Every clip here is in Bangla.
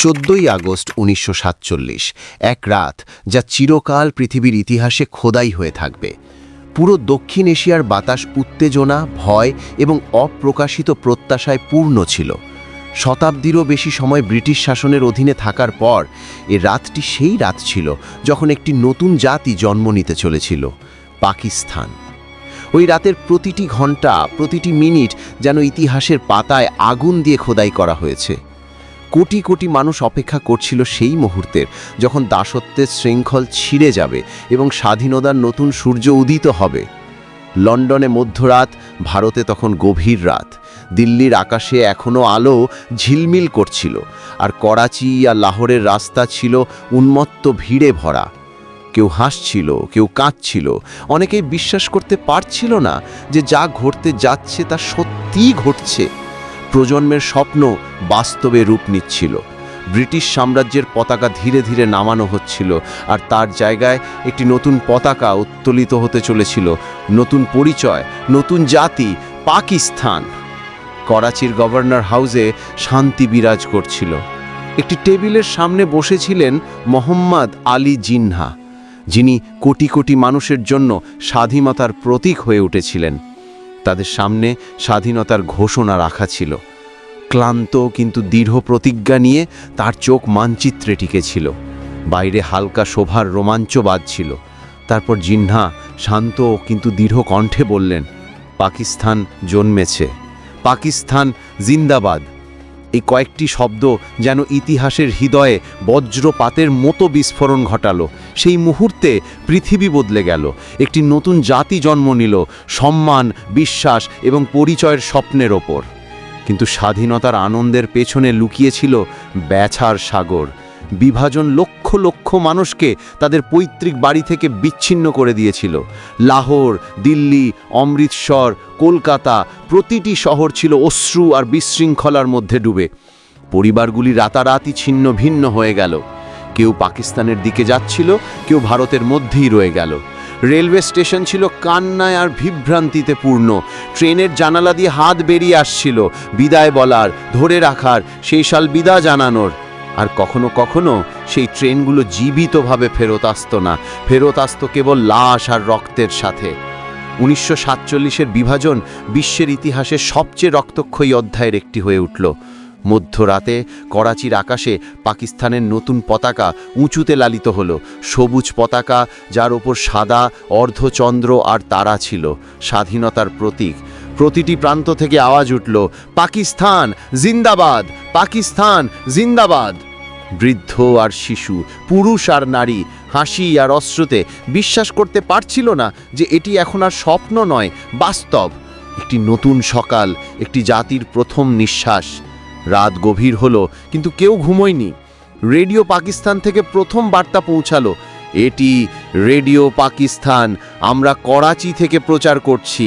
চোদ্দই আগস্ট উনিশশো এক রাত যা চিরকাল পৃথিবীর ইতিহাসে খোদাই হয়ে থাকবে। পুরো দক্ষিণ এশিয়ার বাতাস উত্তেজনা, ভয় এবং অপ্রকাশিত প্রত্যাশায় পূর্ণ ছিল। শতাব্দীরও বেশি সময় ব্রিটিশ শাসনের অধীনে থাকার পর, এ রাতটি সেই রাত ছিল যখন একটি নতুন জাতি জন্ম নিতে চলেছিল, পাকিস্তান। ওই রাতের প্রতিটি ঘণ্টা প্রতিটি মিনিট যেন ইতিহাসের পাতায় আগুন দিয়ে খোদাই করা হয়েছে। কোটি কোটি মানুষ অপেক্ষা করছিল সেই মুহূর্তের, যখন দাসত্বের শৃঙ্খল ছিঁড়ে যাবে এবং স্বাধীনতার নতুন সূর্য উদিত হবে। লন্ডনে মধ্যরাত, ভারতে তখন গভীর রাত। দিল্লির আকাশে এখনও আলো ঝিলমিল করছিল, আর করাচি আর লাহোরের রাস্তা ছিল উন্মত্ত ভিড়ে ভরা। কেউ হাসছিল, কেউ কাঁদছিল, অনেকেই বিশ্বাস করতে পারছিল না যে যা ঘটতে যাচ্ছে তা সত্যিই ঘটছে। প্রজন্মের স্বপ্ন বাস্তবে রূপ নিচ্ছিল। ব্রিটিশ সাম্রাজ্যের পতাকা ধীরে ধীরে নামানো হচ্ছিল আর তার জায়গায় একটি নতুন পতাকা উত্তোলিত হতে চলেছিল। নতুন পরিচয়, নতুন জাতি, পাকিস্তান। করাচির গভর্নর হাউসে শান্তি বিরাজ করছিল। একটি টেবিলের সামনে বসেছিলেন মোহাম্মদ আলী জিন্হা। যিনি কোটি কোটি মানুষের জন্য স্বাধীনতার প্রতীক হয়ে উঠেছিলেন। তাদের সামনে স্বাধীনতার ঘোষণা রাখা ছিল। ক্লান্ত কিন্তু দৃঢ় প্রতিজ্ঞা নিয়ে তার চোখ মানচিত্রে টিকেছিল। বাইরে হালকা শোভার রোমাঞ্চ বাজছিল তারপর জিহ্না শান্ত কিন্তু দৃঢ় কণ্ঠে বললেন, পাকিস্তান জন্মেছে। পাকিস্তান জিন্দাবাদ। এই কয়েকটি শব্দ যেন ইতিহাসের হৃদয়ে বজ্রপাতের মতো বিস্ফোরণ ঘটালো। সেই মুহূর্তে পৃথিবী বদলে গেল। একটি নতুন জাতি জন্ম নিল, সম্মান, বিশ্বাস এবং পরিচয়ের স্বপ্নের ওপর। কিন্তু স্বাধীনতার আনন্দের পেছনে লুকিয়েছিল ব্যাছার সাগর। বিভাজন লক্ষ লক্ষ মানুষকে তাদের পৈতৃক বাড়ি থেকে বিচ্ছিন্ন করে দিয়েছিল। লাহোর, দিল্লি, অমৃতসর, কলকাতা প্রতিটি শহর ছিল অশ্রু আর বিশৃঙ্খলার মধ্যে ডুবে। পরিবারগুলি রাতারাতি ছিন্ন ভিন্ন হয়ে গেল। কেউ পাকিস্তানের দিকে যাচ্ছিল, কেউ ভারতের মধ্যেই রয়ে গেল। রেলওয়ে স্টেশন ছিল কান্নায় আর বিভ্রান্তিতে পূর্ণ। ট্রেনের জানালা দিয়ে হাত বেরিয়ে আসছিল, বিদায় বলার, ধরে রাখার, সেই সাল বিদা জানানোর। আর কখনো কখনো সেই ট্রেনগুলো জীবিতভাবে ফেরত আসতো না, ফেরত আসতো কেবল লাশ আর রক্তের সাথে। উনিশশো সাতচল্লিশের বিভাজন বিশ্বের ইতিহাসে সবচেয়ে রক্তক্ষয়ী অধ্যায়ের একটি হয়ে উঠল। মধ্যরাতে করাচির আকাশে পাকিস্তানের নতুন পতাকা উঁচুতে লালিত হলো। সবুজ পতাকা, যার ওপর সাদা, অর্ধচন্দ্র আর তারা ছিল। স্বাধীনতার প্রতীক। প্রতিটি প্রান্ত থেকে আওয়াজ উঠল, পাকিস্তান, জিন্দাবাদ! পাকিস্তান, জিন্দাবাদ! বৃদ্ধ আর শিশু, পুরুষ আর নারী, হাসি আর অশ্রুতে বিশ্বাস করতে পারছিল না যে এটি এখন আর স্বপ্ন নয়, বাস্তব। একটি নতুন সকাল, একটি জাতির প্রথম নিঃশ্বাস। রাত গভীর হলো, কিন্তু কেউ ঘুমোয়নি। রেডিও পাকিস্তান থেকে প্রথম বার্তা পৌঁছালো, এটি রেডিও পাকিস্তান, আমরা করাচি থেকে প্রচার করছি।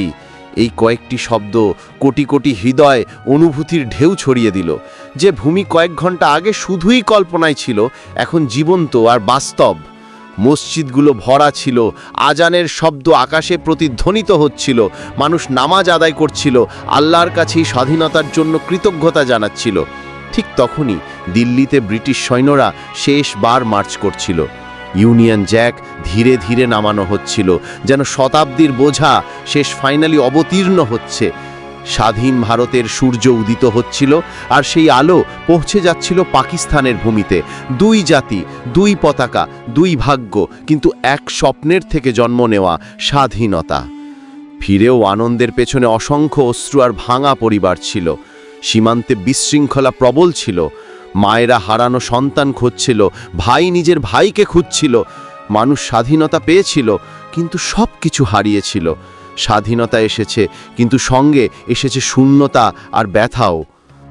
এই কয়েকটি শব্দ কোটি কোটি হৃদয় অনুভূতির ঢেউ ছড়িয়ে দিল, যে ভূমি কয়েক ঘণ্টা আগে শুধুই কল্পনায় ছিল, এখন জীবন্ত আর বাস্তব। মসজিদগুলো ভরা ছিল, আজানের শব্দ আকাশে প্রতিধ্বনিত হচ্ছিল, মানুষ নামাজ আদায় করছিল, আল্লাহর কাছেই স্বাধীনতার জন্য কৃতজ্ঞতা জানাচ্ছিল। ঠিক তখনই দিল্লিতে ব্রিটিশ সৈন্যরা শেষবার মার্চ করছিল। ইউনিয়ন জ্যাক ধীরে ধীরে নামানো হচ্ছিল, যেন শতাব্দীর বোঝা শেষ ফাইনালি অবতীর্ণ হচ্ছে। স্বাধীন ভারতের সূর্য উদিত হচ্ছিল আর সেই আলো পৌঁছে যাচ্ছিল পাকিস্তানের ভূমিতে। দুই জাতি, দুই পতাকা, দুই ভাগ্য, কিন্তু এক স্বপ্নের থেকে জন্ম নেওয়া স্বাধীনতা। ফিরেও আনন্দের পেছনে অসংখ্য অশ্রু আর ভাঙা পরিবার ছিল। সীমান্তে বিশৃঙ্খলা প্রবল ছিল। মায়েরা হারানো সন্তান খুঁজছিল, ভাই নিজের ভাইকে খুঁজছিল। মানুষ স্বাধীনতা পেয়েছিল, কিন্তু সব কিছু হারিয়েছিল। স্বাধীনতা এসেছে, কিন্তু সঙ্গে এসেছে শূন্যতা আর ব্যথাও।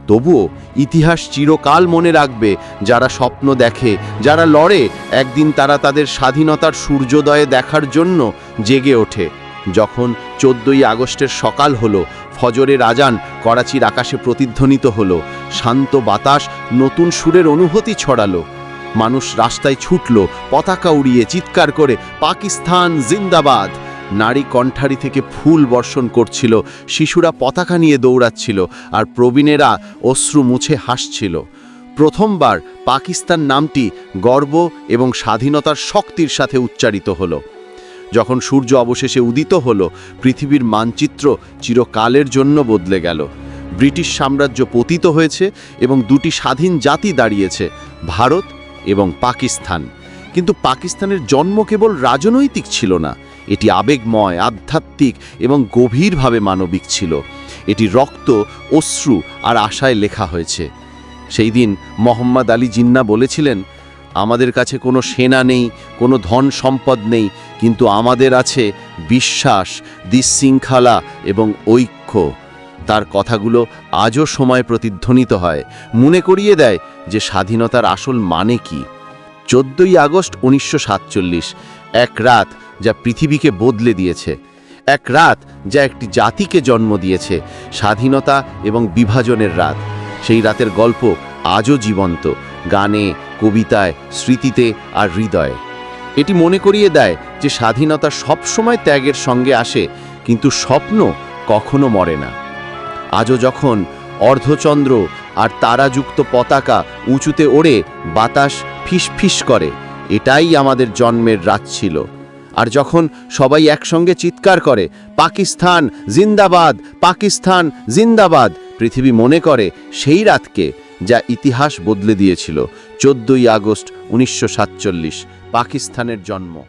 তবুও ইতিহাস চিরকাল মনে রাখবে, যারা স্বপ্ন দেখে, যারা লড়ে, একদিন তারা তাদের স্বাধীনতার সূর্যোদয়ে দেখার জন্য জেগে ওঠে। যখন চোদ্দই আগস্টের সকাল হলো ফজরের আজান করাচির আকাশে প্রতিধ্বনিত হলো, শান্ত বাতাস নতুন সুরের অনুভূতি ছড়ালো। মানুষ রাস্তায় ছুটল, পতাকা উড়িয়ে চিৎকার করে, পাকিস্তান জিন্দাবাদ! নারী কণ্ঠারি থেকে ফুল বর্ষণ করছিল, শিশুরা পতাকা নিয়ে দৌড়াচ্ছিল আর প্রবীণেরা অশ্রু মুছে হাসছিল। প্রথমবার পাকিস্তান নামটি গর্ব এবং স্বাধীনতার শক্তির সাথে উচ্চারিত হলো। যখন সূর্য অবশেষে উদিত হলো, পৃথিবীর মানচিত্র চিরকালের জন্য বদলে গেল। ব্রিটিশ সাম্রাজ্য পতিত হয়েছে এবং দুটি স্বাধীন জাতি দাঁড়িয়েছে, ভারত এবং পাকিস্তান। কিন্তু পাকিস্তানের জন্ম কেবল রাজনৈতিক ছিল না এটি আবেগময়, আধ্যাত্মিক এবং গভীরভাবে মানবিক ছিল। এটি রক্ত, অশ্রু আর আশায় লেখা হয়েছে। সেই দিন মোহাম্মদ আলী জিন্না বলেছিলেন, আমাদের কাছে কোনো সেনা নেই, কোনো ধন সম্পদ নেই, কিন্তু আমাদের আছে বিশ্বাস বিশৃঙ্খলা এবং ঐক্য। তার কথাগুলো আজও সময় প্রতিধ্বনিত হয়। মনে করিয়ে দেয় যে স্বাধীনতার আসল মানে কি। চোদ্দই আগস্ট উনিশশো এক রাত যা পৃথিবীকে বদলে দিয়েছে। এক রাত যা একটি জাতিকে জন্ম দিয়েছে, স্বাধীনতা এবং বিভাজনের রাত। সেই রাতের গল্প আজও জীবন্ত, গানে, কবিতায়, স্মৃতিতে আর হৃদয়ে। এটি মনে করিয়ে দেয় যে স্বাধীনতা সবসময় ত্যাগের সঙ্গে আসে, কিন্তু স্বপ্ন কখনো মরে না। আজও যখন অর্ধচন্দ্র আর তারাযুক্ত পতাকা উঁচুতে ওড়ে, বাতাস ফিসফিস করে, এটাই আমাদের জন্মের রাত ছিল। আর যখন সবাই একসঙ্গে চিৎকার করে, পাকিস্তান জিন্দাবাদ পাকিস্তান জিন্দাবাদ পৃথিবী মনে করে সেই রাতকে যা ইতিহাস বদলে দিয়েছিল, চোদ্দই আগস্ট উনিশশো সাতচল্লিশ, পাকিস্তানের জন্ম।